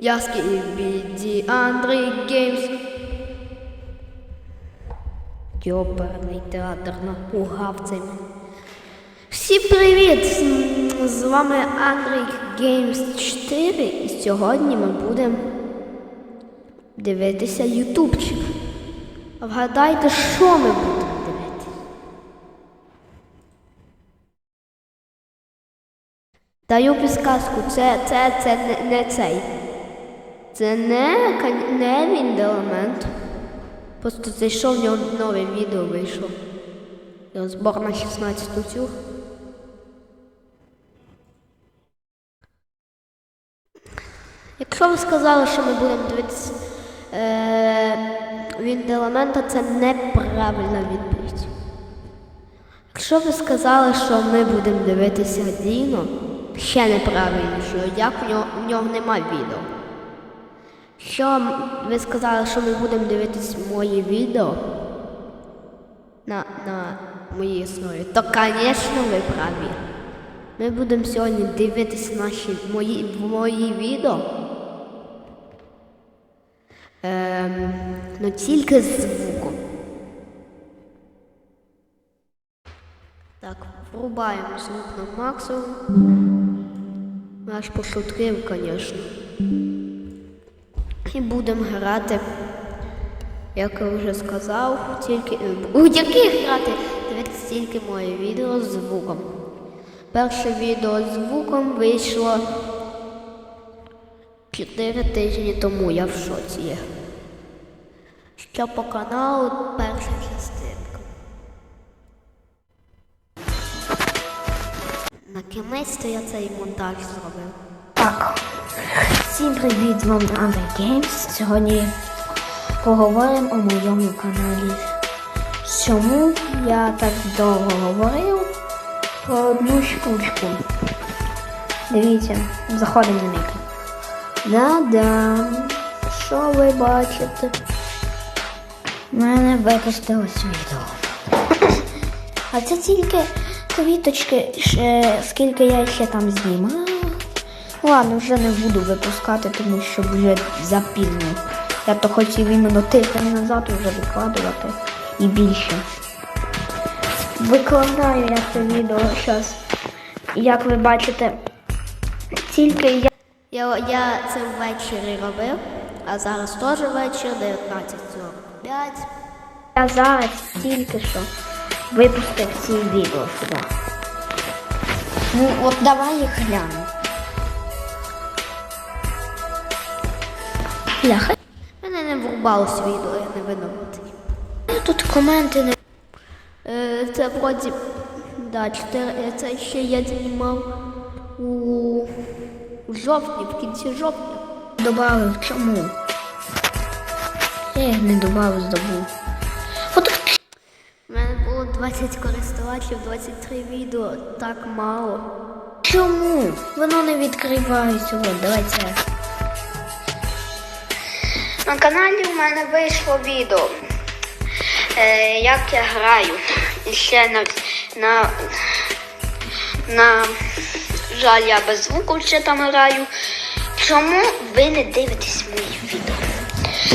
Я скібіді Андрій Геймс. Йоперний театр напугав цей. Всім привіт! З- вами Андрій Геймс 4 і сьогодні ми будемо дивитися ютубчик. Вгадайте, що ми будемо Даю підсказку, це, це, це не, не цей. Це не, не він елемент. Просто зайшов в нього нове відео вийшло. Його збор на 16 цю. Якщо ви сказали, що ми будемо дивитися е, від елемента, це неправильна відповідь. Якщо ви сказали, що ми будемо дивитися Діно, ще неправильно, що як в нього, в нього немає відео. Що ви сказали, що ми будемо дивитись моє відео на, на моїй основі, то, звісно, ви праві. Ми будемо сьогодні дивитися наші мої, мої відео. Ем, ну тільки з звуком. Так, врубаємо звук на максимум. Аж пошуткив, звісно. І будемо грати, як я вже сказав, тільки у яких грати дивитися тільки моє відео з звуком. Перше відео з звуком вийшло 4 тижні тому, я в шоці є. Що по каналу перша частинка. На кінець то я цей монтаж зробив. Так, всім привіт, з вами Андрій Геймс. Сьогодні поговоримо у моєму каналі. Чому я так довго говорив про одну штучку. Дивіться, заходимо на мікро. Да-да, що ви бачите? У мене випустилось відео. А це тільки квіточки, ще, скільки я ще там знімав. Ладно, вже не буду випускати, тому що вже запізно. Я то хотів іменно тиждень назад вже викладувати і більше. Викладаю я це відео зараз. Як ви бачите, тільки я. Я, я це ввечері робив, а зараз теж вечір 19.45. Я зараз тільки що випустив ці відео сюди. Ну, от давай їх глянемо. Бляха. Мене не врубалось відео, я не винуватий. Тут коменти не. Е, це вроді. Да, 4, це ще я знімав у, у жовтні, в кінці жовтня. Добавив чому? Я їх не добавив, забув. 20 користувачів, 23 відео, так мало. чому? Воно не відкривається. От, давай це. На каналі у мене вийшло відео. Е, як я граю. І ще на, на, на жаль, я без звуку ще там граю. Чому ви не дивитесь мої відео?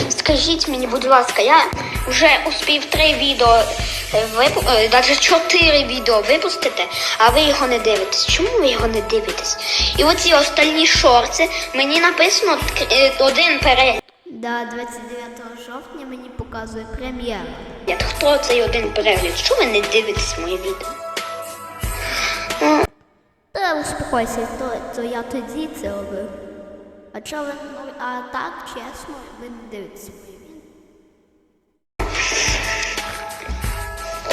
Скажіть мені, будь ласка, я вже успів три відео випу... е, навіть чотири відео випустити, а ви його не дивитесь. Чому ви його не дивитесь? І оці остальні шорти мені написано е, один перегляд. Да, 29 жовтня мені показує прем'єра. Хто цей один перегляд? Що ви не дивитесь моє відео? Та успокойся, то, то я тоді це робив. А чого ви а так, чесно, ви не дивитесь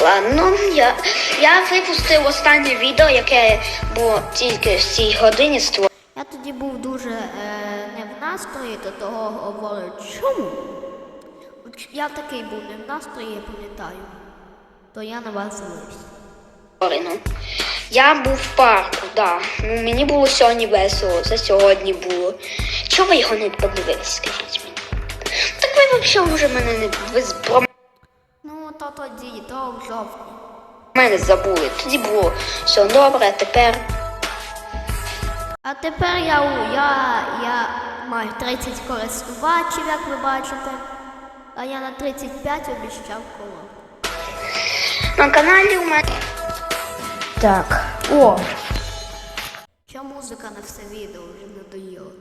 Ладно, я, я випустив останнє відео, яке було тільки в цій годині створено. Я тоді був дуже е, не в настрої, до того говорю, чому? Я такий був не в настрої, я пам'ятаю. То я на вас злився. Я був в парку, да. Ну, мені було сьогодні весело, це сьогодні було. Чого ви його не подивились, скажіть мені? Так ви взагалі вже мене не ви про Ну, то в жовтні. мене мене забули. Тоді було все добре, а тепер. А тепер я, у- я, я маю 30 користувачів, як ви бачите. А я на 35 обіщав коло. На каналі у мене. Так. О, Що музика на все відео вже надоїла.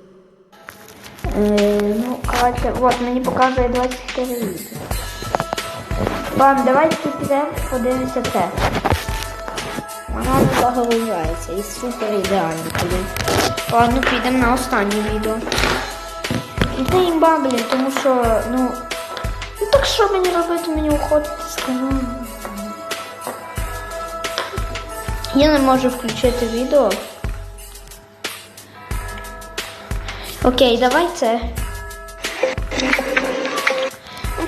Е, ну, коротше, от мені показує 24 відео. Ладно, давайте підемо подивимося це. Вона не загружається і супер ідеально коли. Ладно, підемо на останнє відео. І це імба, блін, тому що, ну. Ну так що мені робити, мені уходити з каналу. Я не можу включити відео. Окей, давай це.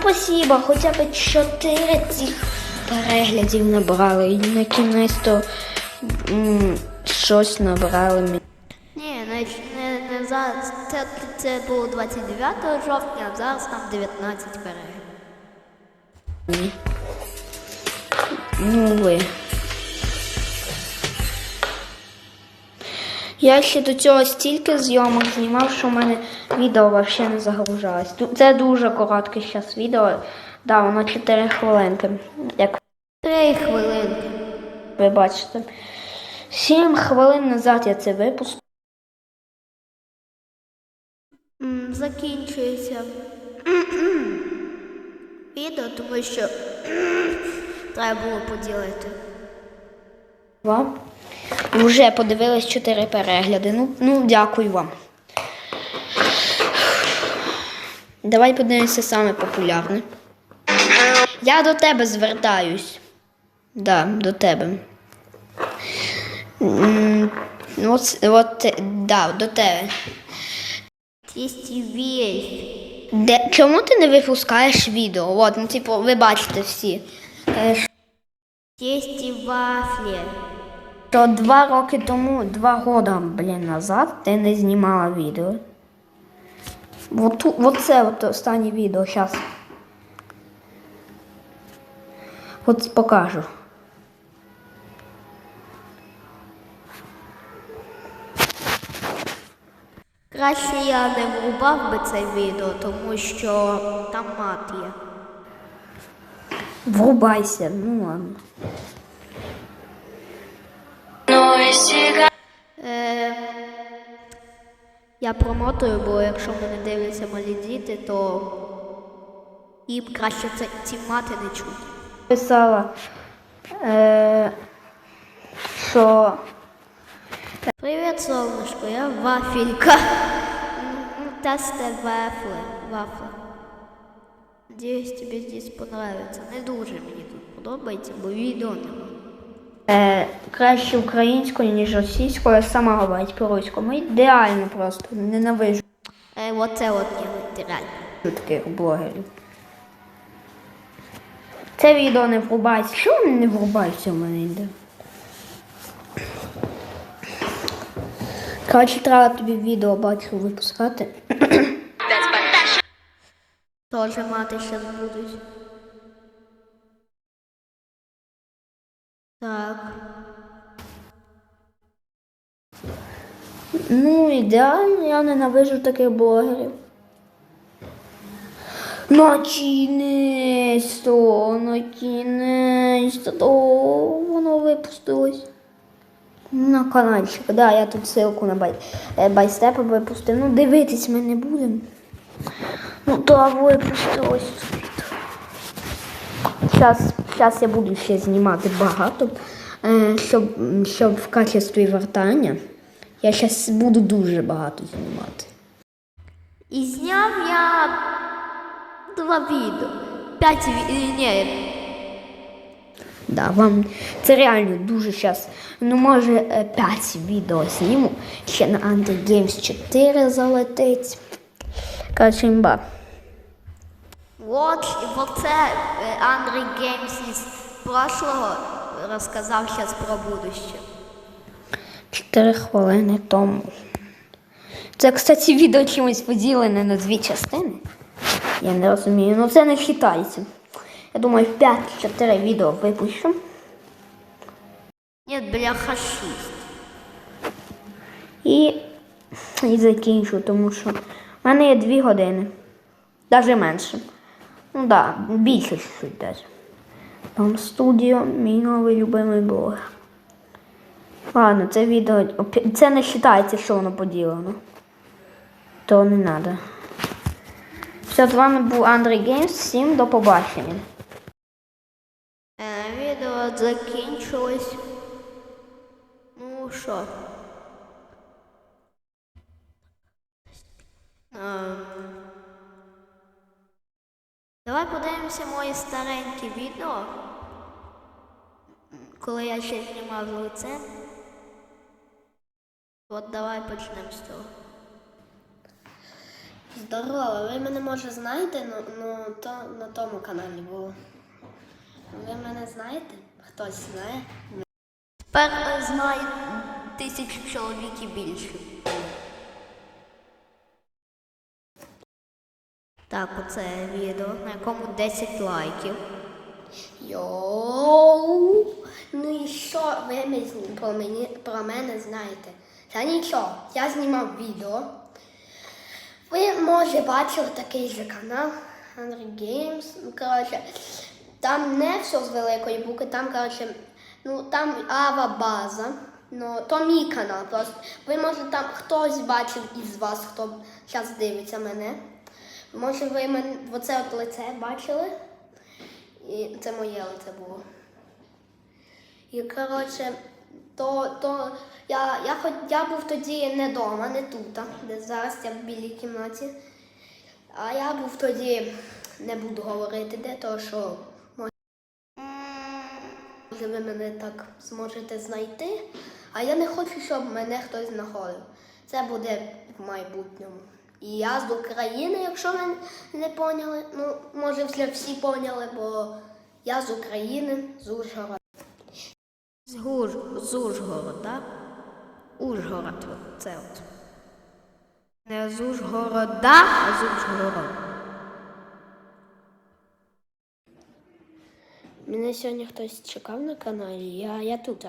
Спасибо, хоча б чотири цих переглядів набрали. І на кінець то м, щось набрали. мені. Ні, не, не, не зараз. Це, це було 29 жовтня, а зараз там 19 переглядів. Ну ви. Я ще до цього стільки зйомок знімав, що в мене відео взагалі не загружалось. Це дуже коротке зараз відео. Да, воно 4 хвилинки. Як Три хвилинки. ви бачите. 7 хвилин назад я це випустив. Закінчується відео, тому що треба було поділити. Вам. Вже подивились 4 перегляди. Ну, ну, дякую вам. Давай подивимося саме популярне. Я до тебе звертаюсь. Да, до тебе. От, от, е, да, до тебе. Де, чому ти не випускаєш відео? От, ну, типу, ви бачите всі. Тісті вафлі. Що два роки тому, два года, блін, назад ти не знімала відео. Вот, вот це от останнє відео, зараз. От покажу. Краще я не врубав би це відео, тому що там мат є. Врубайся, ну ладно. Я промотую, бо якщо мене дивляться малі діти, то їм краще це, ці мати не чути. Писала, е, що Привіт, солнышко, я вафелька. Тесте вафли. Вафли. Надіюсь, тобі здесь понравиться. Не дуже мені тут подобається, бо відео нема. Е, краще українською, ніж російською, я сама говорить по-руському. Ідеально просто. Ненавижу Е, оце от я витираю. таких блогерів. Це відео не врубається. Воно не врубається в мене йде? Коротше, треба тобі відео бачу випускати. Тоже мати зараз будуть. Ну, ідеально, я ненавижу таких блогерів. На кінець, то, на то воно випустилось. На каналчик, да, я тут ссылку на бай, е, байстепа випустив. Ну, дивитись ми не будемо. Ну, то випустилось. Зараз, зараз я буду ще знімати багато, е, щоб, щоб в качестві вертання. Я зараз буду дуже багато знімати. І зняв я два відео. П'ять відео. Ні, Да, вам це реально дуже зараз. Ну, може, е, 5 відео зніму. Ще на Under Games 4 залетить. Короче, імба. От, і оце е, Андрій Геймс із прошлого розказав зараз про будуще. 4 хвилини тому. Це, кстати, відео чимось поділене на дві частини. Я не розумію. Ну це не вважається. Я думаю, 5-4 відео випущу. Ні, бляха 6. І, і закінчу, тому що в мене є дві години. Навіть менше. Ну так, да, більше чуть десь. Там студіо, мій новий любимий блог. Ладно, це відео. Це не вважається, що воно поділено. То не треба. Все, з вами був Андрій Геймс. Всім до побачення. Е, відео закінчилось. Ну що? Ем, Давай подивимося мої старенькі відео. Коли я ще знімав лицем. От давай почнемо з цього. Здорово, ви мене може знаєте, ну, ну то на тому каналі було. Ви мене знаєте? Хтось знає? Тепер знає тисячу чоловік і більше. Так, оце відео, на якому 10 лайків. Йоу! Ну і що ви про, мені, про мене знаєте? Та нічого, я знімав відео. Ви, може, бачили такий же канал Henry Games. Ну, коротше, там не все з великої букви, там, коротше, ну там Ава база. Ну, то мій канал просто. Ви може там хтось бачив із вас, хто зараз дивиться мене. Може, ви мене оце от лице бачили? І це моє лице було. І коротше, то, то я, я, я був тоді не вдома, не тут, де зараз я в білій кімнаті. А я був тоді, не буду говорити, де, то що може ви мене так зможете знайти. А я не хочу, щоб мене хтось знаходив. Це буде в майбутньому. І я з України, якщо ви не поняли. Ну, може, всі поняли, бо я з України, з Ужгорода. З, Гуж... з Ужгорода. Ужгород, це от. Не з Ужгорода, а з Ужгорода. Мене сьогодні хтось чекав на каналі, я, я тут.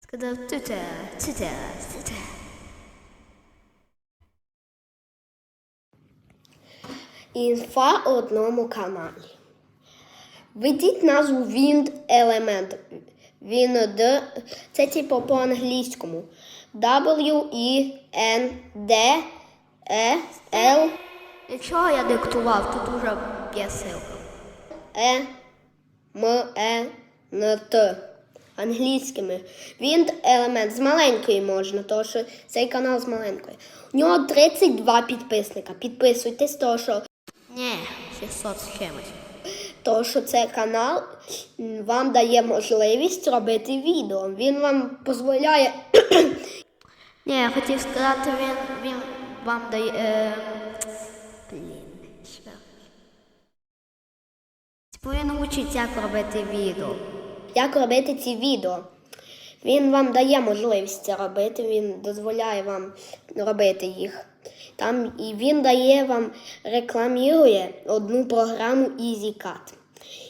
Сказав тута, тута, тута. Інфа у одному каналі. Введіть назву Wind Element. Wind це типу по-англійському. W E N D E L. Нічого я диктував, тут уже п'ясилка. Е М Е Н Т. Англійськими. Він елемент з маленької можна, тому що цей канал з маленької. У нього 32 підписника. Підписуйтесь, тому що. Ні, 600 з чимось. Тому що цей канал вам дає можливість робити відео. Він вам дозволяє. Ні, я хотів сказати, він, він вам дає. Е... Блін, що? Типу він учить, як робити відео. Як робити ці відео? Він вам дає можливість це робити, він дозволяє вам робити їх. Там і він дає вам рекламує одну програму EasyCut.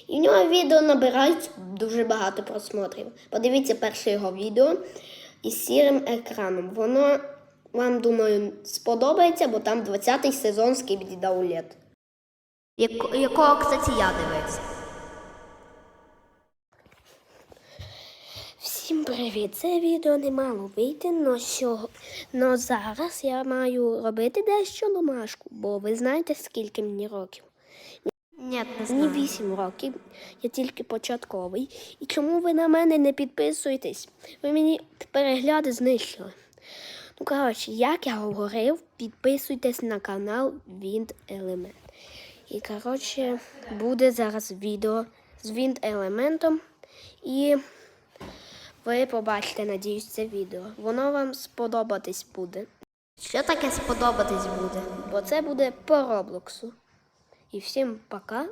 І в нього відео набирають дуже багато просмотрів. Подивіться перше його відео із сірим екраном. Воно вам, думаю, сподобається, бо там 20-й сезон Скібіді Даулет. Якого, кстати, я дивився. Всім привіт! Це відео не мало вийти, но, сього... но зараз я маю робити дещо домашку, бо ви знаєте, скільки мені років. Ні, Мені 8 років, я тільки початковий. І чому ви на мене не підписуєтесь? Ви мені перегляди знищили. Ну, коротше, як я говорив, підписуйтесь на канал Wind Element. І, коротше, буде зараз відео з Wind елементом. І ви побачите, надіюсь, це відео. Воно вам сподобатись буде. Що таке сподобатись буде? Бо це буде по Роблоксу. І всім пока.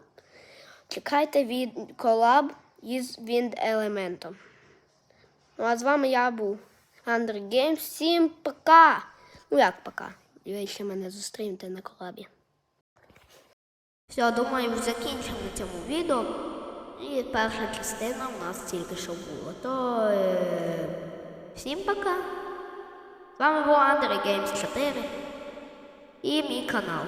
Чекайте від колаб із Wind елементом. Ну а з вами я був Андрій Геймс. Всім пока! Ну як пока? Ви ще мене зустрінете на колабі. Все, думаю, закінчимо на цьому відео. І перша частина у нас тільки що була. То е, всім пока. З вами був Андрій Геймс 4 і мій канал.